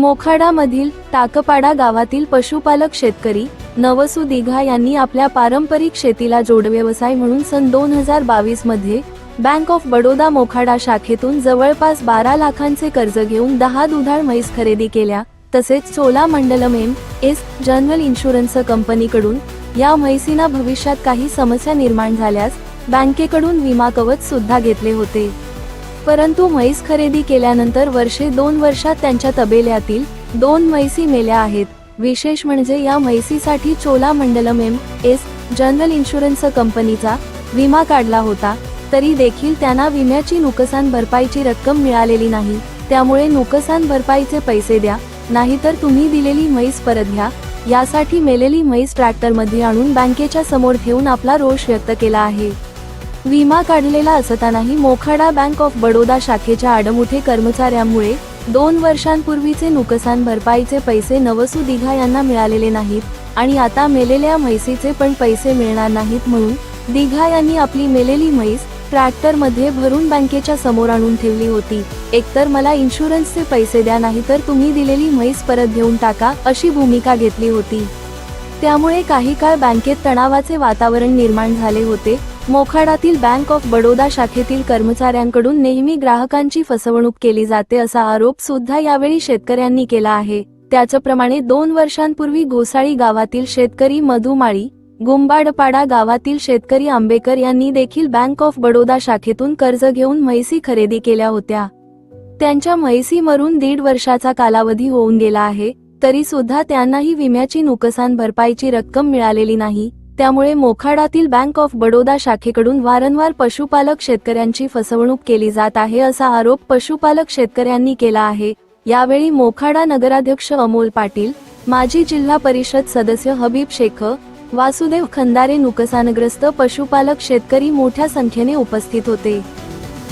मोखाडामधील टाकपाडा गावातील पशुपालक शेतकरी नवसू दिघा यांनी आपल्या पारंपरिक शेतीला जोडव्यवसाय म्हणून सन दोन हजार बावीसमध्ये बँक ऑफ बडोदा मोखाडा शाखेतून जवळपास बारा लाखांचे कर्ज घेऊन दहा दुधाळ म्हैस खरेदी केल्या. तसेच Cholamandalam M S general insurance कंपनीकडून या म्हैसीना भविष्यात काही समस्या निर्माण झाल्यास बँकेकडून विमा कवच सुद्धा घेतले होते. परंतु म्हैस खरेदी केल्यानंतर वर्षे दोन वर्षात त्यांच्या तबेल्यातील दोन म्हैसी मेल्या आहेत. विशेष म्हणजे या म्हैसीसाठी Cholamandalam M S general insurance कंपनीचा विमा काढला होता. तरी देखील त्यांना विम्याची नुकसान भरपाईची रक्कम मिळालेली नाही. त्यामुळे नुकसान भरपाईचे पैसे द्या नाहीतर तुम्ही दिलेली म्हैस परत घ्या. यासाठी मेलेली म्हैस ट्रॅक्टरमध्ये आणून बँकेच्या समोर ठेवून आपला रोष व्यक्त केला आहे. विमा काढलेला असतानाही मोखाडा बँक ऑफ बडोदा शाखेच्या आडमुठे कर्मचाऱ्यामुळे दोन वर्षांपूर्वीचे नुकसान भरपाईचे पैसे नवसू दिघा यांना मिळालेले नाहीत आणि आता मेलेल्या म्हैसीचे पण पैसे मिळणार नाहीत म्हणून दिघा यांनी आपली मेलेली म्हैस ट्रॅक्टरमध्ये भरून बँकेच्या समोर आणून ठेवली होती. एकतर मला इन्शुरन्सचे पैसे द्या नाही तर तुम्ही दिलेली म्हैस परत घेऊन टाका अशी भूमिका घेतली होती. त्यामुळे काही काळ बँकेत तणावाचे वातावरण निर्माण झाले होते. मोखाडातील बँक ऑफ बडोदा शाखेतील कर्मचाऱ्यांकडून नेहमी ग्राहकांची फसवणूक केली जाते असा आरोप सुद्धा यावेळी शेतकऱ्यांनी केला आहे. त्याचप्रमाणे दोन वर्षांपूर्वी घोसाळी गावातील शेतकरी मधुमाळी गुंबाडपाडा गावातील शेतकरी आंबेकर यांनी देखील बँक ऑफ बडोदा शाखेतून कर्ज घेऊन म्हैसी खरेदी केल्या होत्या. त्यांच्या म्हैसी मरून दीड वर्षाचा कालावधी होऊन गेला आहे तरी सुद्धा त्यांनाही विम्याची नुकसान भरपाईची रक्कम मिळालेली नाही. त्यामुळे मोखाडातील बँक ऑफ बडोदा शाखेकडून वारंवार पशुपालक शेतकऱ्यांची फसवणूक केली जात आहे असा आरोप पशुपालक शेतकऱ्यांनी केला आहे. यावेळी मोखाडा नगराध्यक्ष अमोल पाटील माजी जिल्हा परिषद सदस्य हबीब शेख वासुदेव खंदारे नुकसानग्रस्त पशुपालक शेतकरी मोठ्या संख्येने उपस्थित होते.